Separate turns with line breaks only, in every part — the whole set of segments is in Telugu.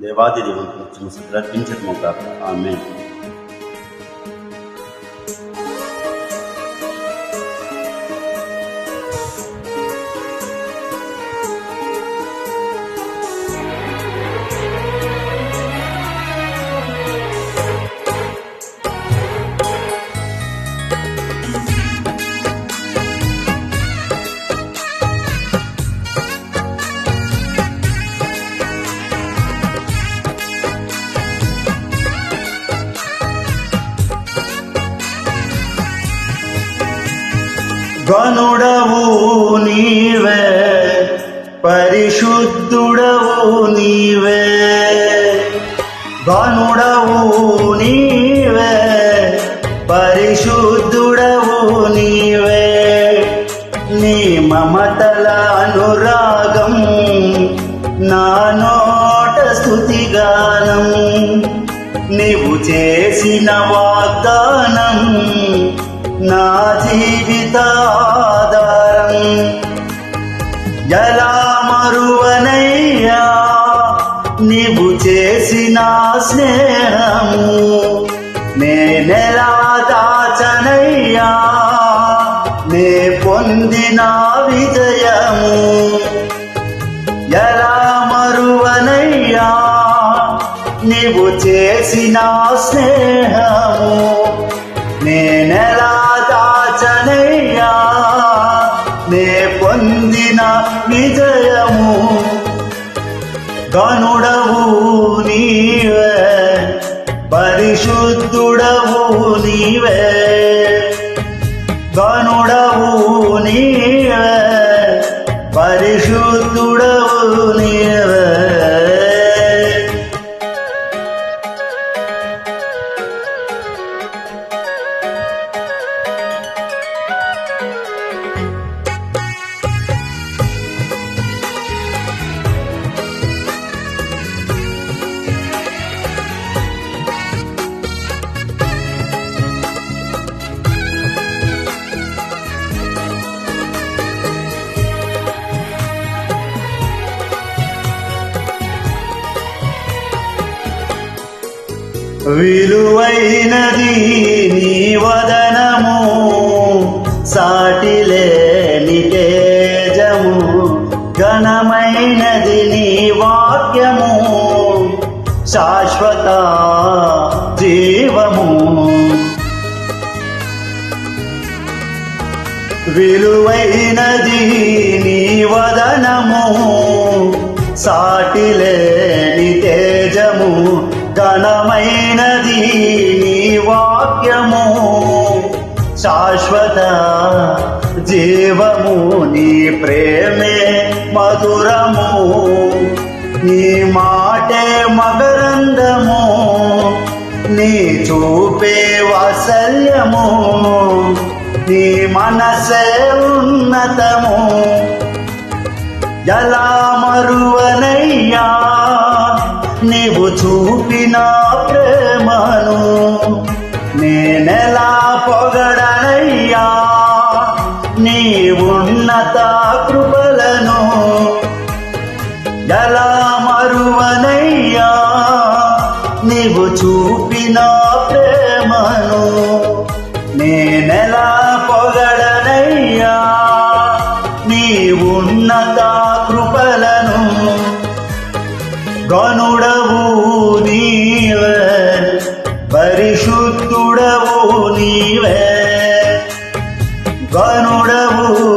దేవాది దేవునికి ప్రకటించటము కాక. ఆమె గనుడవు నీవే పరిశుద్ధుడవు నీవే. గనుడవు నీవే పరిశుద్ధుడవు నీవే. నీ మమతల అనురాగం నా నోట స్థుతిగానం నీవు చేసిన వాగ్దానం నా జీవితాధారం. ఎలా మరువనయ్యా? నీవు చేసిన స్నేహము నేనెలా దాచనయ్యా? నే పొందిన విజయము ఎలా మరువనయ్యా? నీవు చేసిన స్నేహము విలువైనది నీ వదనము సాటిలేని తేజము ఘనమైనది నీ వాక్యము శాశ్వత జీవము. విలువైనది నీ వదనము సాటిలేని తేజము ఘనమైనది నీ వాక్యము. శాశ్వత జీవము నీ ప్రేమే మధురము. నీ మాటే మకరందము నీ చూపే వాత్సల్యము. నీ మనసే ఉన్నతము. ఎలా మరువనయ్యా? నీవు నా ప్రేమను నేనెలా పొగడనయ్యా? నీ ఉన్నత కృపలను ఎలా మరువనయ్యా? నీవు చూపిన ప్రేమను నేనెలా పొగడనయ్యా గనుడవు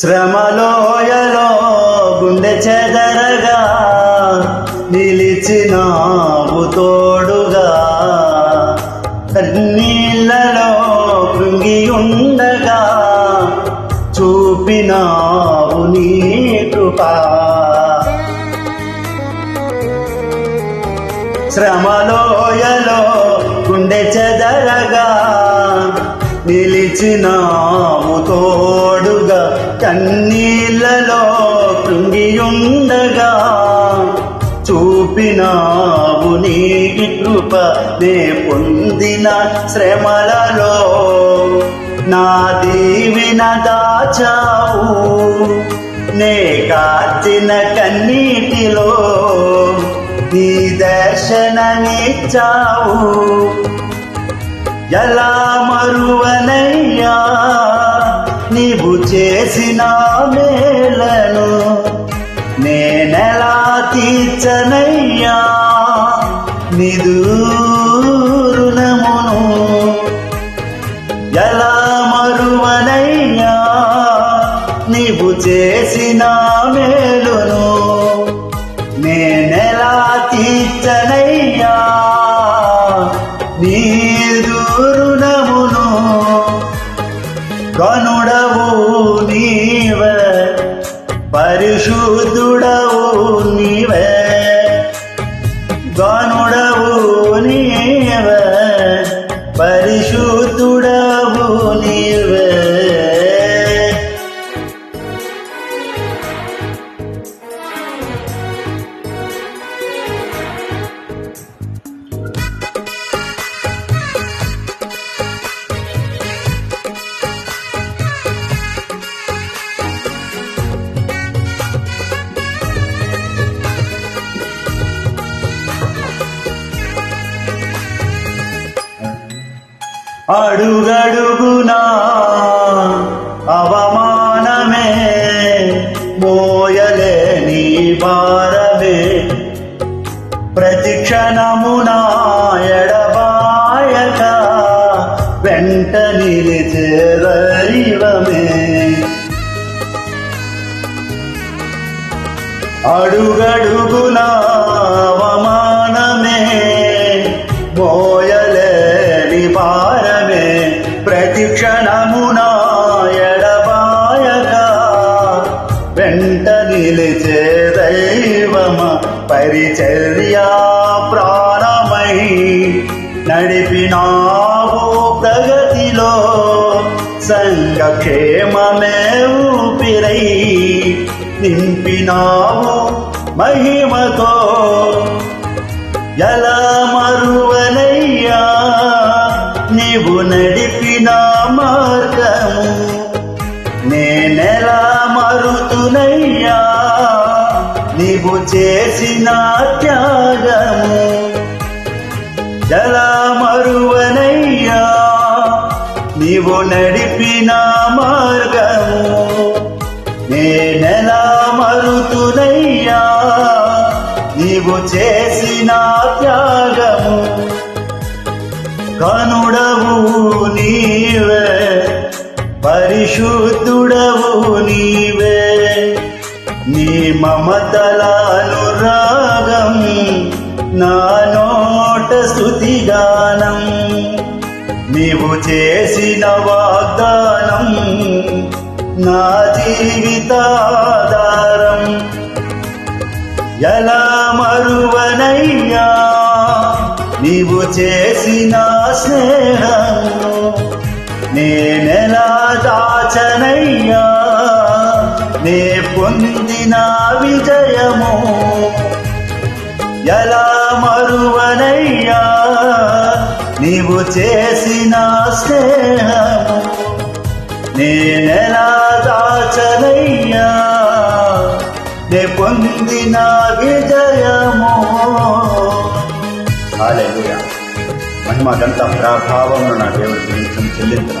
శ్రమలోయలో గుండె చెదరగా నిలిచినావు తోడుగా. కన్నీళ్ళలో కృంగి ఉండగా చూపినావు నీ కృపా. శ్రమలోయలో గుండె చెదరగా నిలిచినావు తోడు. కన్నీళ్ళలో కృంగియుండగా చూపినావు నీ కృప నే పొందిన శ్రమలలో నా దీవిన దాచావు. నే కాచిన కన్నీటిలో నీ దర్శనమిచ్చావు. ఎలా మరువనయ్యా? చేసిన మేలను నేనెలా తీర్చనయ్యా? నిదూరుణమును ఎలా మరువనయ్యా? నీవు చేసినా పరిశుద్ధుడవు అడుగడుగునా అవమానమే మోయలేని భారమే ప్రతి క్షణమునా ఎడబాయక వెంట నిలిచే దైవమే అడుగడుగునా అవమానమే మో వెంట నిలిచే దైవమ పరిచర్యా ప్రాణమై నడిపినావు ప్రగతిలో సంగక్షేమమే ఊపిరై నింపినావు మహిమతో ఎలా మరువనయ్యా? నీవు నడిపిన మార్గ నా త్యాగము. ఎలా నీవు నడిపిన మార్గము. నేనెలా మరుతునయ్యా నీవు చేసిన త్యాగము. కనుడవు నీవే పరిశుద్ధుడవు నీవే. నీ మమతలాను రాగం నా నోట స్థుతిగానం నీవు చేసిన వాగ్దానం నా జీవితాధారం. ఎలా మరువనయ్యా? నీవు చేసిన స్నేహం నేనెలా దాచనయ్యా? నే పొందిన విజయము ఎలా మరువనయ్యా? నీవు చేసిన స్నేహము నేనెలా దాచనయ్యా? నే పొందిన విజయము? హాలెలూయా మహిమ ప్రభావమును నా దేవుడి నిమిషం చెల్లించిన